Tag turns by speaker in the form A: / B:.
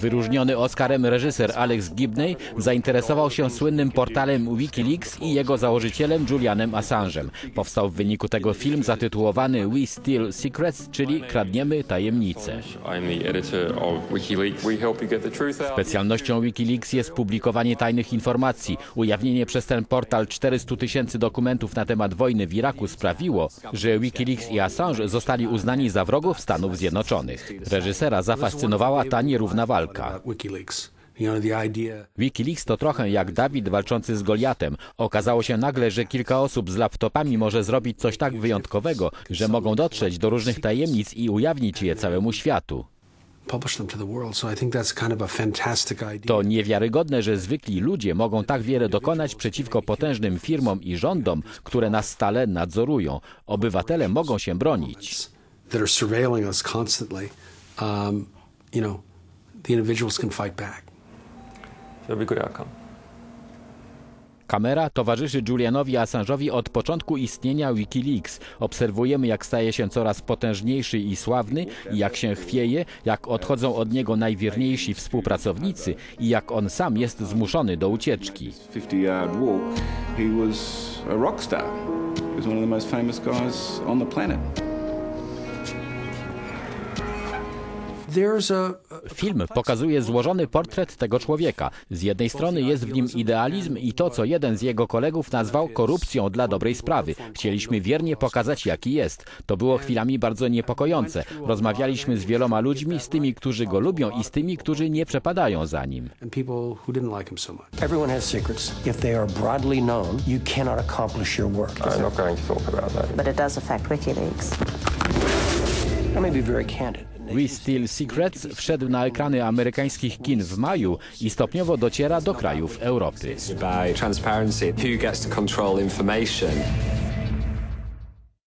A: Wyróżniony Oscarem reżyser Alex Gibney zainteresował się słynnym portalem Wikileaks i jego założycielem Julianem Assange'em. Powstał w wyniku tego film zatytułowany We Steal Secrets, czyli Kradniemy tajemnice.
B: I'm the editor of WikiLeaks. We help you get the truth out.
A: Specjalnością Wikileaks jest publikowanie tajnych informacji. Ujawnienie przez ten portal 400 tysięcy dokumentów na temat wojny w Iraku sprawiło, że Wikileaks i Assange zostali uznani za wrogów Stanów Zjednoczonych. Reżysera zafascynowała ta nierówna walka.
C: WikiLeaks.
A: To trochę jak Dawid walczący z Goliatem. Okazało się nagle, że kilka osób z laptopami może zrobić coś tak wyjątkowego, że mogą dotrzeć do różnych tajemnic i ujawnić je całemu światu.
C: To
A: niewiarygodne, że zwykli ludzie mogą tak wiele dokonać przeciwko potężnym firmom i rządom, które nas stale nadzorują. Obywatele mogą się bronić.
C: Um, you know, the individuals can fight back.
B: It'll be a good outcome.
A: Kamera towarzyszy Julianowi Assange'owi od początku istnienia Wikileaks. Obserwujemy, jak staje się coraz potężniejszy i sławny, i jak się chwieje, jak odchodzą od niego najwierniejsi współpracownicy i jak on sam jest zmuszony do ucieczki.
D: 50 yard walk, he was a rock star. He was one of the most famous guys on the planet.
A: Film pokazuje złożony portret tego człowieka. Z jednej strony jest w nim idealizm i to, co jeden z jego kolegów nazwał korupcją dla dobrej sprawy. Chcieliśmy wiernie pokazać, jaki jest. To było chwilami bardzo niepokojące. Rozmawialiśmy z wieloma ludźmi, z tymi, którzy go lubią i z tymi, którzy nie przepadają za nim.
C: and people who didn't like him so much.
E: Everyone has secrets. If they are broadly known, you cannot accomplish your work.
B: I'm not going to talk about that.
F: but it does affect WikiLeaks.
A: We Steal Secrets wszedł na ekrany amerykańskich kin w maju i stopniowo dociera do krajów Europy.